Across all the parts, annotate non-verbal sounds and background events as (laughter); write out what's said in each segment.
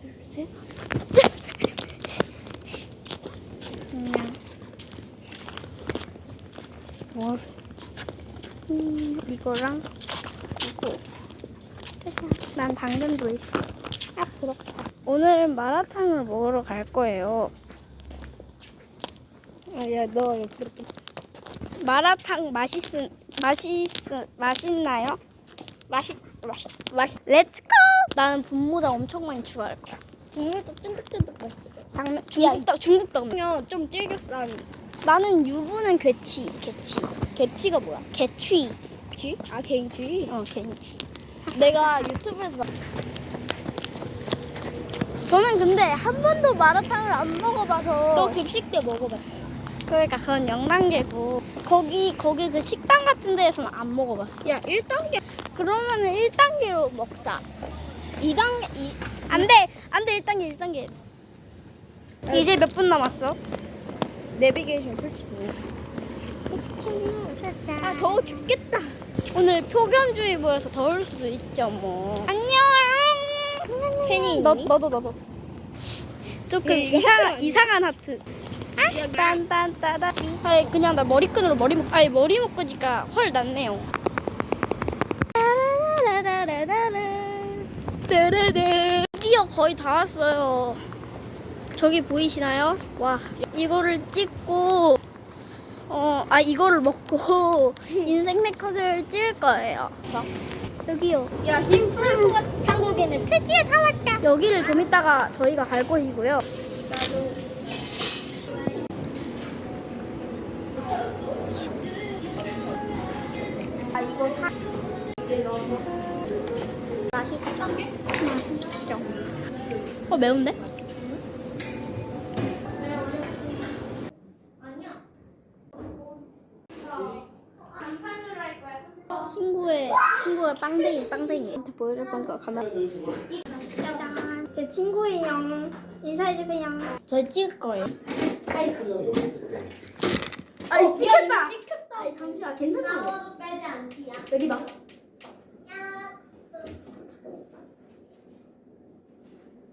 둘, 셋. 그냥 뭐 음, 이거랑 이거. 난 당근도 있어. 아 부럽다. 오늘은 마라탕을 먹으러 갈 거예요. 아 야 너 옆으로. 좀. 마라탕 맛있은 맛있 맛있나요? 맛있 맛있 맛있. 렛츠고! 나는 분모자 엄청 많이 추가할 거야. 국물도 쫀득쫀득 맛있어. 당면 중국 떡 중국 떡. 그냥 좀 질겼어. 나는 유부는 괴치 괴치 개치가 뭐야? 개취. 쥐? 아 개인쥐. 어 개취. 내가 유튜브에서 막 저는 근데 한 번도 마라탕을 안 먹어봐서. 너 급식 때 먹어봤어. 그러니까 그건 0단계고 거기 거기 그 식당 같은 데에서는 안 먹어봤어. 야 1단계 그러면은 1단계로 먹자. 2단계 이안 돼. 안 돼. 1단계 1단계. 이제 몇 분 남았어? 내비게이션 설치돼. 아 더워 죽겠다. 오늘 폭염주의보여서 더울 수도 있죠 뭐. 안녕. 팬이 너? 너도 너도. 조금 예, 이거 이상한 하트 이상한 하트. 야, 딴딴따다. 아니 그냥 나 머리끈으로 머리 묶 아니 머리 묶으니까 헐 낫네요. 따라따라따라. 드디어 거의 다 왔어요. 저기 보이시나요? 와 이거를 찍고 어 아 이거를 먹고 인생 네컷을 찍을 거예요. 여기요. 야 힘풀 한국에는 드디어 다 왔다. 여기를 좀 이따가 저희가 갈 곳이고요. 매운데? 친구의 친구가 빵댕이 빵댕이한테 보여줄 거니까 가만. 짜잔 제 친구예요. 인사해 주세요. 저희 찍을 거예요. 아이 아이 찍혔다. 찍혔다. 아이 잠시만 괜찮아. 여기 봐.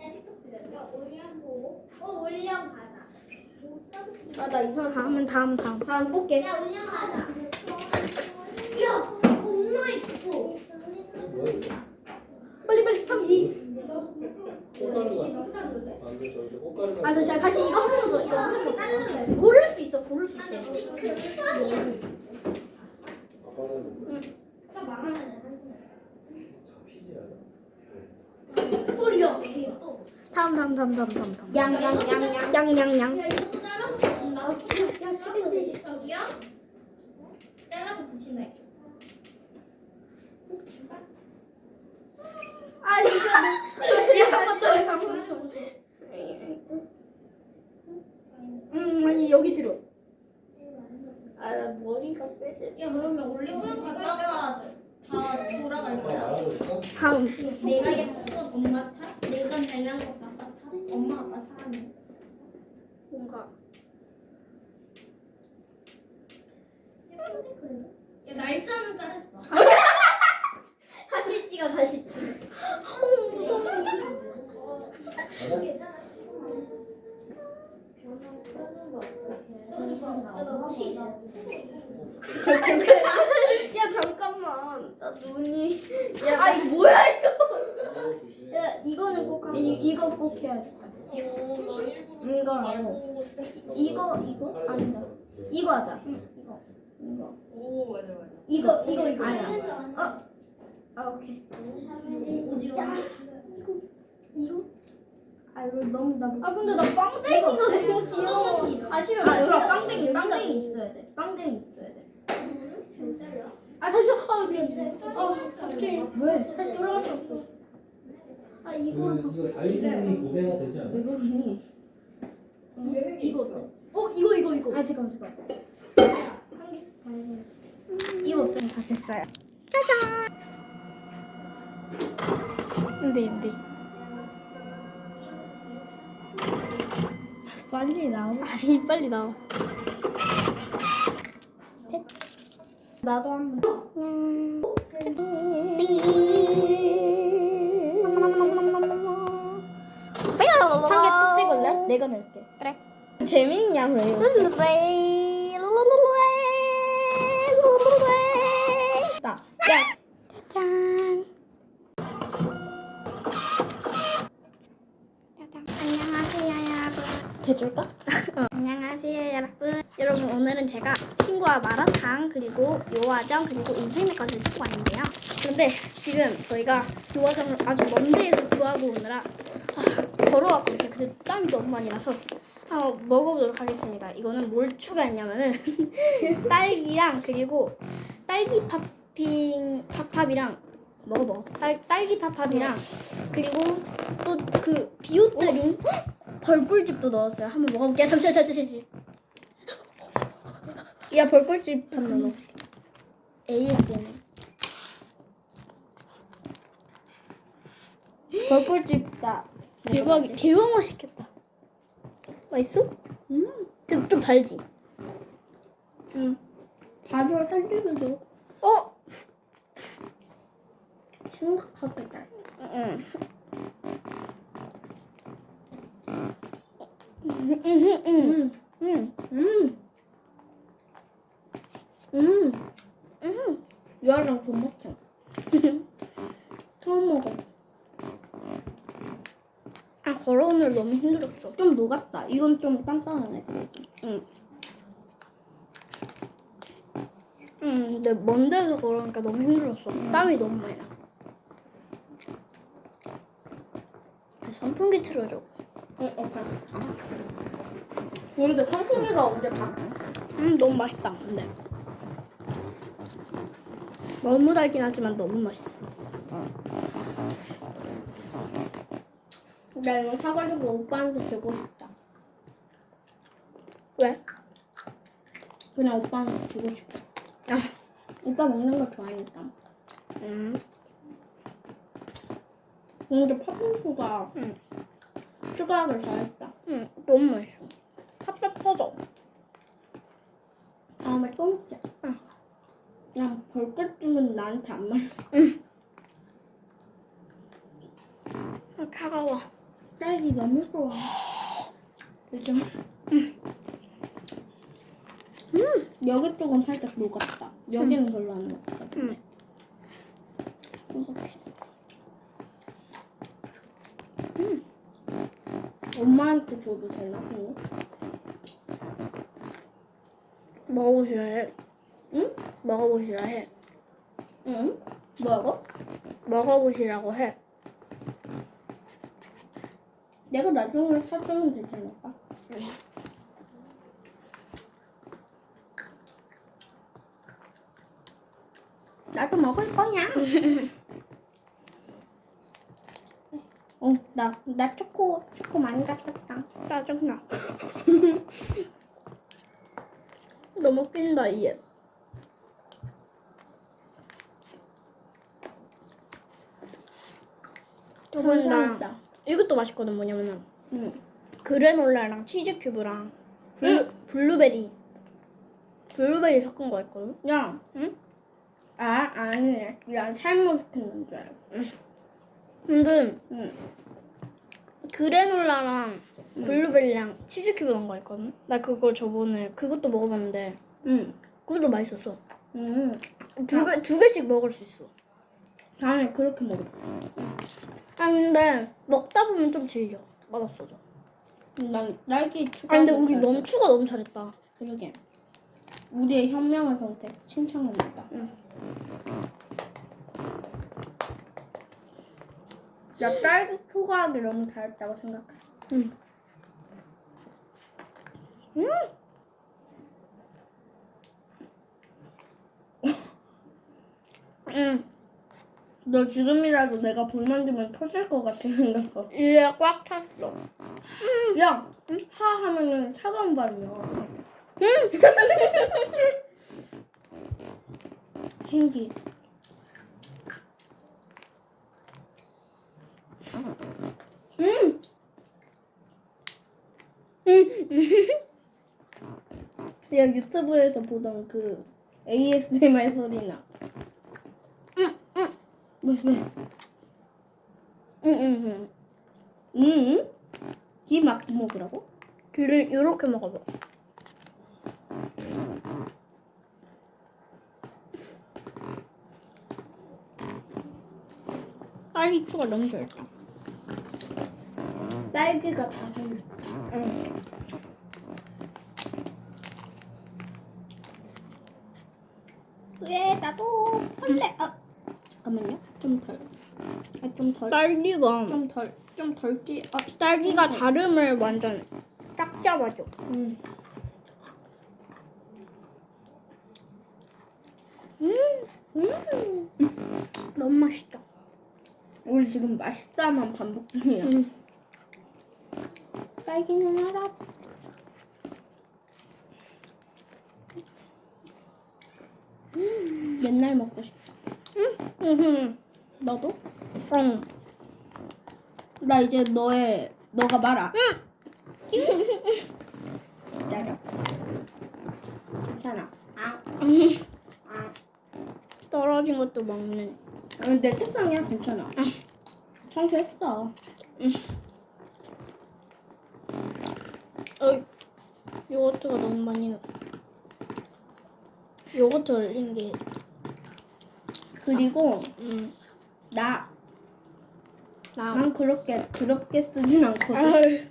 야, 틱톡 들었어? 올리언 보. 어, 올리언 가자. 아 나 이상 다음은 다음 다음. 다음 뽑게. 야, 올리언 가자. 야, 겁나 이쁘고. 빨리 빨리 3 2. 아 잠시만 다시 이거 하나 더 이거 하나 더. 고를 수 있어 고를 수 있어. 딱 망하네. 올려. 다음 다음 다음 다음 다음 다음. 양양양양. 양양양. 야, 이것도 잘라서 붙인다. 야, 찍어. 저기요? 잘라서 붙인다. 아 이거 야한번 더. 한번 더. 음 아니 여기 들어. 아 머리가 빼지. 야, 그러면 올리브영 갔다가 다 돌아갈 거야. 다음. 내가 예쁜 건 엄마 탓, 내가 잘난 건 아빠 탓, 엄마 아빠 사랑해. 뭔가 예쁜데 그래도? 야 날짜는 자르지 마. (laughs) 다시 찍어 다시. 어 무서워. 야 잠깐만 나 눈이. 야 아이 뭐야 이거. 야 이거는 꼭 하고. 이 이거 꼭 해야겠다. 이거 하고. 이거 이거 아니다. 이거 하자. 이거 이거. 오 맞아 맞아. 이거 이거 이거 아니야. 아, 아 오케이. 야 이거 이거. 아 이거 너무 나. 아 근데 나 빵땡이가 너무 귀여워. 아 싫어. 아 여기 빵땡이 빵땡이 있어야 돼. 빵땡이 있어야 돼. 아 잠시만. 아 미안. 아 어떡해. 왜? 다시 돌아갈 수 없어. 아 이거를 이거 달신이 고대가 되지 않아? 왜 그러니? 이거 있어. 어 이거 이거 이거. 아 잠깐만 잠깐. 이거 좀다 됐어요. 짜잔. 근데 근데. 빨리 나와. (laughs) 아이 빨리 나와. 나도 한 번. 음. 내가 낼게. 그래. 재밌냐고요. 나. 야. 짠. 짜잔. 안녕하세요 여러분. 대줄까? 안녕하세요 여러분. 여러분 오늘은 제가 친구와 마라탕 그리고 요화정 그리고 것을 찍고 왔는데요. 그런데 지금 저희가 요화정을 아주 먼 데에서 구하고 오느라 아, 걸어왔거든요. 근데 땀이 너무 많이 나서 한번 먹어보도록 하겠습니다. 이거는 뭘 추가했냐면은 (laughs) 딸기랑 그리고 딸기 팝핑 팝팝이랑 먹어 먹어 딸, 딸기 팝팝이랑 그리고 또 그 비오트링 (gasps) 벌꿀집도 넣었어요. 한번 먹어볼게요. 잠시만 잠시만 잠시만. 야 벌꿀집 한번 넣어. ASMR. 벌꿀집다. 대박 대박 맛있겠다. 맛있어? 음. 좀, 좀 달지. 응. 바로 달리면서. 어. 심각하게 달. 응. 음, 음, 음, 음, 음, 음, 음. 유아랑 돈 먹자. 처음 먹어. 아 걸어 오늘 너무 힘들었어. 좀 녹았다. 이건 좀 단단하네. 응. 응, 근데 먼 데서 걸으니까 너무 힘들었어. 땀이 너무 많이 나. 선풍기 틀어줘. 응, 오케이. 근데 선풍기가 언제 봐? 음, 너무 맛있다. 근데 너무 달긴 하지만 너무 맛있어. 나 이거 사가지고 오빠한테 주고 싶다. 왜? 그냥 오빠한테 주고 싶어. 아, 오빠 먹는 거 좋아하니까. 음. 근데 팥빙수가 응. 추가하길 잘했다. 응, 너무 맛있어. 팥팥 터져. 다음에 또 먹자. 응. 그냥 벌꿀찜은 나한테 안 맞아. 응. 아, 차가워. 딸기 너무 좋아. 그죠? 응. 음, 여기 쪽은 살짝 녹았다. 여기는 별로 안 녹았다. 응. 이렇게. 음. 엄마한테 줘도 되나? 근데? 먹어보시라 해. 응? 먹어보시라 해. 응? 뭐라고? 먹어보시라고 해. 내가 나중에 사주면 되지 않을까? 응. 나도 먹을 거야. (laughs) 어, 나, 나 초코, 초코 많이 갖았다. 짜증나. (laughs) 너무 낀다, 얘. 저번랑 이것도 맛있거든, 뭐냐면은. 응. 그래놀라랑 치즈 큐브랑 블루, 블루베리. 블루베리 섞은 거 있거든? 야, 응? 아, 아니네. 난 샤인머스켓 넣은 줄 알고. 근데 응. 그래놀라랑 블루베리랑 치즈 큐브 넣은 거 있거든? 나 그거 저번에 그것도 먹어봤는데 응. 그것도 맛있었어. 응. 두, 개, 두 개씩 먹을 수 있어. 다음에 그렇게 먹어. 아 근데 먹다 보면 좀 질려. 맛없어져. 난 딸기 추가. 아 근데 우리 너무 추가 너무 잘했다. 그러게. 우리의 현명한 선택 칭찬합니다. 응. 나 딸기 추가하기 너무 잘했다고 생각해. 응. 음. 응. 너 지금이라도 내가 불 만지면 터질 것 같아 생각해. 이에 꽉 찼어. 야, 하 하면은 차가운 발이야. 신기. 음. 야 유튜브에서 보던 그 ASMR 소리나. 응, 응. 귀막 먹으라고? 귀를 이렇게 먹어봐. 딸기 추가 너무 좋다. 딸기가 다. 응. 왜 나도 할래? 아 잠깐만요. 좀 덜. 아, 좀 덜. 딸기가 좀 덜. 좀 덜기. 아, 딸기가 다름을 완전 딱 잡아줘. 음. 음, 음, 너무 맛있다. 우리 지금 맛있다만 반복 중이야. 딸기는 알아. 맨날 먹고 싶다. 응. 너도? 응. 나 이제 너의 너가 말아. 기다려. 괜찮아. 아. 아. 떨어진 것도 먹는. 아, 내 책상이야 괜찮아. 청소했어. 어, 요거트가 너무 많이 나. 요거트 얼린 게. 그리고 음, 나. 나. 난 그렇게 더럽게 쓰진 않거든.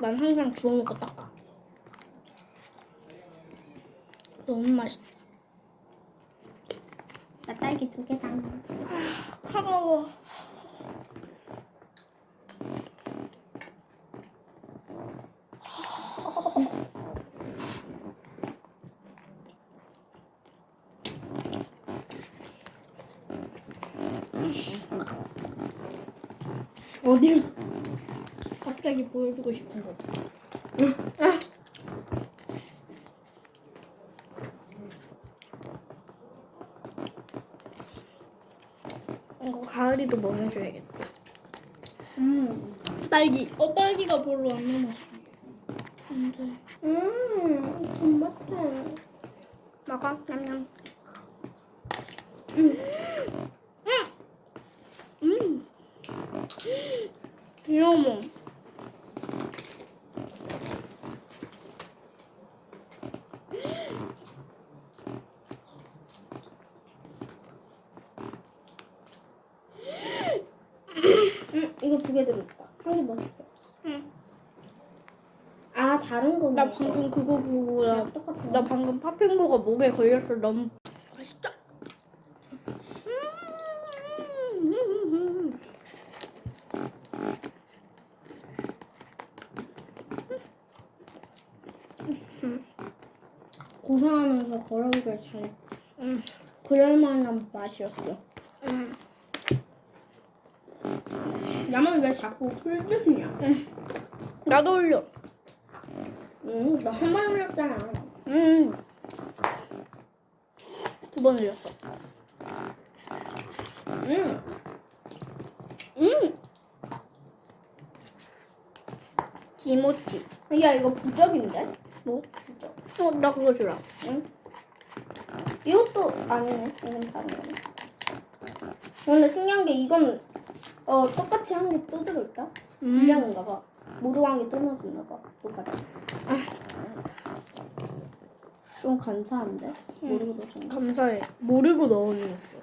난 항상 주워 먹고 닦아. 너무 맛있다. 나 딸기 두 개다. 차가워. 어디? 갑자기 보여주고 싶은 거. 아. 이거 가을이도 먹여줘야겠다. 음. 딸기. 어 딸기가 별로 안 남았어. 근데. 음. 존맛해. 먹어. 냠냠. 음. 음. 음. 귀여워. 응, 이거 두 개 들었다. 한개더 줄게. 응. 아, 다른 거. 나 방금 그거 보고 나 똑같은 나 방금 팥빙고가 목에 걸려서 너무 맛있다. 음. 고생하면서 걸어오길 잘했다. 응. 그럴 만한 맛이었어. 응. 나만 왜 자꾸 풀들이냐? 응. 나도 올려. 응, 너한번 올렸잖아. 응. 두 번 올렸어. 응. 응. 기모찌. 야, 이거 부적인데? 뭐? 부적. 어, 나 그거 주라. 응. 이것도 아니네. 이건 다른 거네. 근데 신기한 게 이건 어 똑같이 한 개 또 들어있다. 불량인가 봐. 모르한 게 또 넣어줬나 봐. 똑같이. 좀 감사한데? 모르고 넣어준 거. 감사해. 모르고 넣어줬어.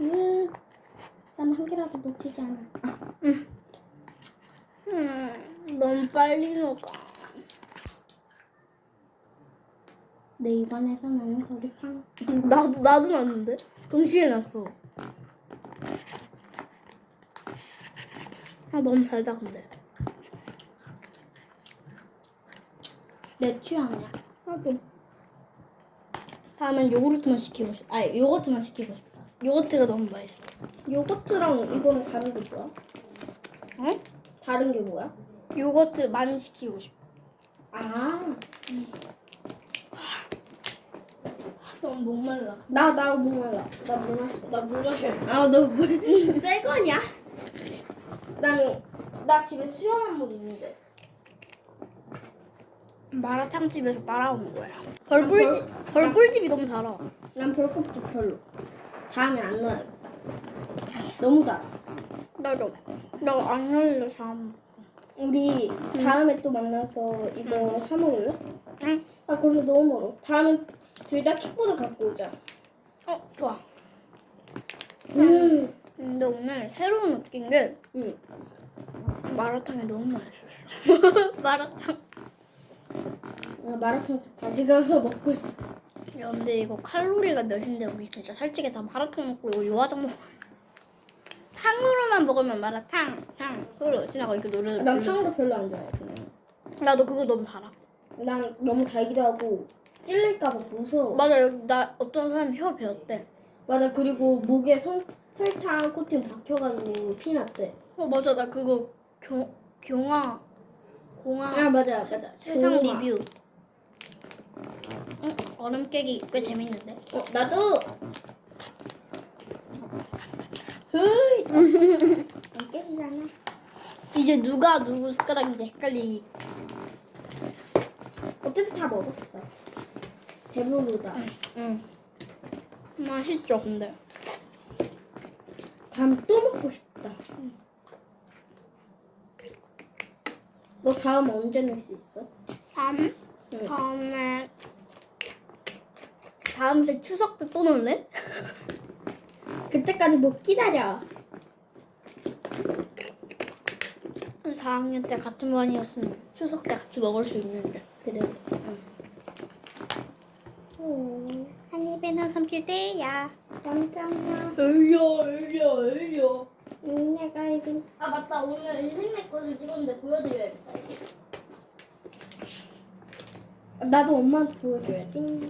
음, 난한 개라도 놓치지 않아. 음, 너무 빨리 녹아. 내 입안에서 나는 소리 팡. 나도 나도 났는데. 동시에 났어. 아 너무 달다 근데. 내 취향이야. 나도. 다음엔 요구르트만 시키고 싶. 아 요거트만 시키고 싶다. 요거트가 너무 맛있어. 요거트랑 이거는 다른 게 뭐야? 응? 다른 게 뭐야? 요거트 많이 시키고 싶어. 아, 너무 목말라. 나, 나 목말라. 나 물 마셔. 나 물 마셔. 아, 너물새 거냐? 난, 나 집에 수영한 물 있는데. 마라탕 집에서 따라온 거야. 벌꿀집 벌꿀집이 너무 달아. 난 벌컵도 별로. 다음에 안 넣어야겠다. 너무 달아. 나도 나안 흘려 참. 우리 다음에 또 만나서 이거 사 먹을래? 응. 아 그런데 너무 멀어. 다음에 둘 다 킥보드 갖고 오자. 어 좋아. 음. 근데 오늘 새로운 느낀 게 응. 마라탕이 너무 맛있었어. (laughs) 마라탕. 아, 마라탕 다시 가서 먹고 싶어. 야, 근데 이거 칼로리가 몇인데 우리 진짜 살찌게 다 마라탕 먹고 이거 요화정 먹어. 탕으로만 먹으면 마라탕, 탕, 그걸로 지나가 이렇게 노래. 난 탕후루 별로 안 좋아해. 그냥. 나도 그거 너무 달아. 난 너무 달기도 하고 찔릴까봐 무서워. 맞아, 여기 나 어떤 사람이 혀 베었대. 맞아. 그리고 목에 설, 설탕 코팅 박혀가지고 피 났대. 어 맞아, 나 그거 교, 경화, 공화 아 맞아 맞아. 세상. 리뷰. 응, 얼음 깨기 꽤 재밌는데. 어 나도. 흐이. (laughs) 안 깨지잖아. 이제 누가 누구 숟가락인지 헷갈리. 어차피 다 먹었어. 배부르다. 응. 맛있죠, 근데. 다음 또 먹고 싶다. 너 다음 언제 낼수 있어? 다음, 응. 다음에 다음 주 추석 때또 놀래? (laughs) 그때까지 못 기다려. 4학년 때 같은 반이었으면 추석 때 같이 먹을 수 있는데. 그래. 응. 한 입에는 삼킬 때야. öl려, öl려, öl려. 응, 내가 이거. 아 맞다, 오늘 인생 내 것을 찍었는데 보여드려야겠다. 나도 엄마한테 보여줘야지.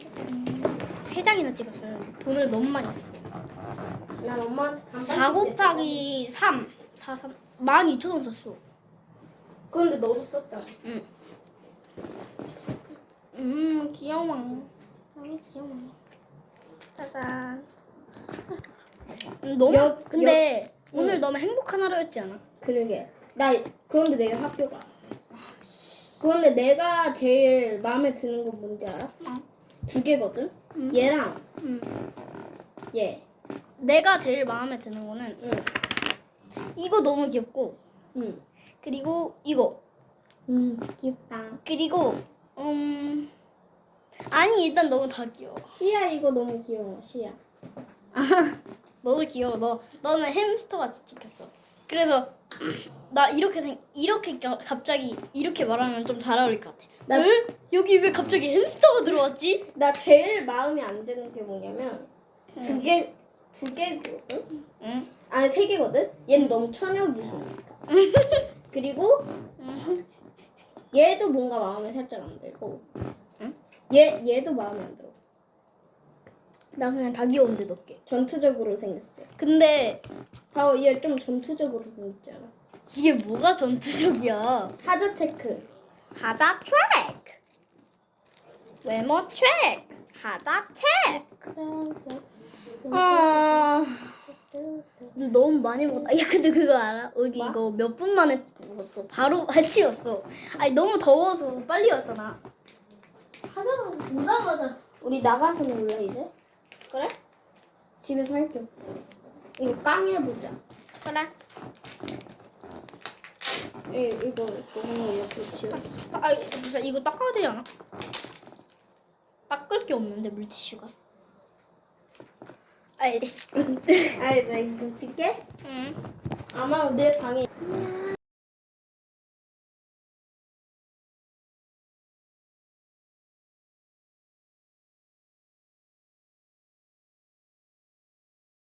세 장이나 찍었어요. 돈을 너무 많이 썼어. 난 엄마한테 4 곱하기 3, 4, 3, 12,000원 썼어. 그런데 너도 썼잖아. 음, 귀여워. 너무 귀여워. 짜잔. 음, 너무, 여- 근데 오늘 응. 너무 행복한 하루였지 않아? 그러게. 나 그런데 내일 학교 가. 그런데 내가 제일 마음에 드는 건 뭔지 알아? 뭐? 두 개거든. 응. 얘랑 음. 얘. 내가 제일 마음에 드는 거는 응. 이거 너무 귀엽고, 응. 그리고 이거. 응. 귀엽다. 그리고, 음, 아니, 일단 너무 다 귀여워. 시야 이거 너무 귀여워. 시야. (laughs) 너무 귀여워. 너 너는 햄스터 같이 찍혔어. 그래서 (clears throat) 나 이렇게 생 이렇게 가- 갑자기 이렇게 말하면 좀 잘 어울릴 것 같아. 나- 응? 여기 왜 갑자기 햄스터가 들어왔지? 나 제일 마음에 안 드는 게 뭐냐면 두 개, 두 개거든? 응. 아니 세 개거든? 얘는 너무 처녀귀신이니까. (laughs) 그리고 얘도 뭔가 마음에 살짝 안 들고 응? 얘, 얘도 마음에 안 들어. 나 그냥 다 귀여운데 넣게. 전투적으로 생겼어요. 근데 봐봐 얘 좀 전투적으로 생겼지 않아? 이게 뭐가 전투적이야? 하자 체크. 하자 트랙. 외모 트랙. 하자 트랙. 아 너무 많이 먹었다. 야 근데 그거 알아? 우리 뭐? 이거 몇 분 만에 먹었어. 바로 해치웠어. 아니 너무 더워서 빨리 왔잖아. 하자마자 오자마자 우리 나가서 놀래 이제? 그래? 집에서 할게. 이거 깡 해보자. 그래. 이, 이거 너무 이렇게 지워. 아 진짜 이거 닦아야 되지 않아? 닦을 게 없는데 물티슈가. 알겠어. (laughs) 아이 나 이거 줄게. 응. 아마 내 방에.